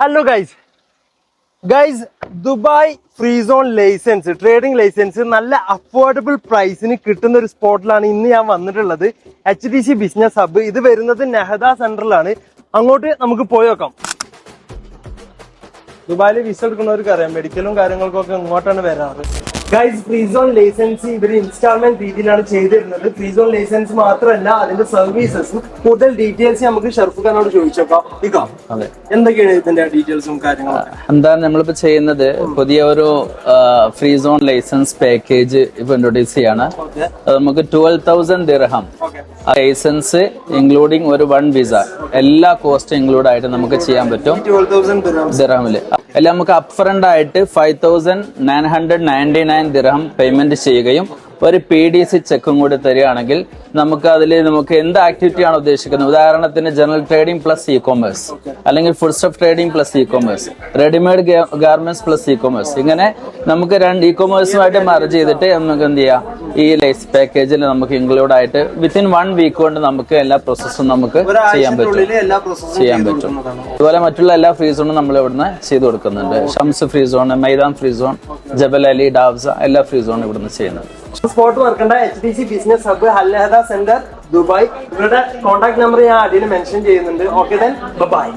Hello guys guys Dubai free zone licence trading licence നല്ല affordable പ്രൈസിന് കിട്ടുന്ന ഒരു സ്പോട്ടിലാണ് ഇന്ന് ഞാൻ വന്നിട്ടുള്ളത്. H D C business hub ഇത് വരുന്നത് നെഹദ സെന്ററിലാണ് അങ്ങോട്ട് നമുക്ക് പോയി നോക്കാം. ദുബായിൽ വിസ എടുക്കുന്നവർക്ക് അറിയാം. മെഡിക്കലും കാര്യങ്ങൾക്കൊക്കെ ഇങ്ങോട്ടാണ് വരാറ്. ഗൈസ് ഫ്രീ സോൺ ലൈസൻസ് ഇവർ ഇൻസ്റ്റാൾമെന്റ് രീതിയിലാണ് ചെയ്തിരുന്നത്. ഫ്രീ സോൺ ലൈസൻസ് മാത്രമല്ല അതിന്റെ സർവീസസും കൂടുതൽ ഡീറ്റെയിൽസ് നമുക്ക് ഷർഫ് ഖാനോട് ചോദിച്ചേക്കാം. ഇക്കാം? അതെ. എന്തൊക്കെയാണ് ഇതിന്റെ ഡീറ്റെയിൽസും കാര്യങ്ങളും എന്താണ് നമ്മളിപ്പോ ചെയ്യുന്നത്? പുതിയ ഒരു ഫ്രീ സോൺ ലൈസൻസ് പാക്കേജ് ഇപ്പൊ ഇൻട്രൊഡ്യൂസ് ചെയ്യാണ്. നമുക്ക് twelve thousand dirham licence including ഒരു വൺ വിസ എല്ലാ കോസ്റ്റും ഇൻക്ലൂഡ് ആയിട്ട് നമുക്ക് ചെയ്യാൻ പറ്റും. ദിർഹമിൽ അല്ല നമുക്ക് അപ്ഫ്രണ്ട് ആയിട്ട് five thousand nine hundred ninety nine dirham payment ചെയ്യുകയും ഒരു പി ഡി സി ചെക്കും കൂടി തരികയാണെങ്കിൽ നമുക്ക് അതിൽ നമുക്ക് എന്ത് ആക്ടിവിറ്റി ആണ് ഉദ്ദേശിക്കുന്നത്? ഉദാഹരണത്തിന് general trading plus e commerce അല്ലെങ്കിൽ foodstuff trading plus e commerce readymade garments plus e commerce ഇങ്ങനെ നമുക്ക് രണ്ട് ഇ കോമേഴ്സുമായിട്ട് മർജ് ചെയ്തിട്ട് നമുക്ക് എന്ത് ചെയ്യാം? ഈ ലൈസ് പാക്കേജിൽ നമുക്ക് ഇൻക്ലൂഡ് ആയിട്ട് വിത്തിൻ വൺ വീക്ക് കൊണ്ട് നമുക്ക് എല്ലാ പ്രോസസ്സും നമുക്ക് ചെയ്യാൻ പറ്റും. ചെയ്യാൻ പറ്റും. അതുപോലെ മറ്റുള്ള എല്ലാ ഫ്രീ സോണും നമ്മൾ ഇവിടുന്ന് ചെയ്തു കൊടുക്കുന്നുണ്ട്. Shams free zone Meydan free zone Jebel Ali ഡാബ്സ എല്ലാ ഫ്രീ സോണും ഇവിടുന്ന് ചെയ്യുന്നത്. Spot വർക്കേണ്ട H D C business hub ഹല്ലഹദ centre Dubai ഇവരുടെ കോൺടാക്ട് നമ്പർ ഞാൻ അടിയിൽ മെൻഷൻ ചെയ്യുന്നുണ്ട്. Okay then bye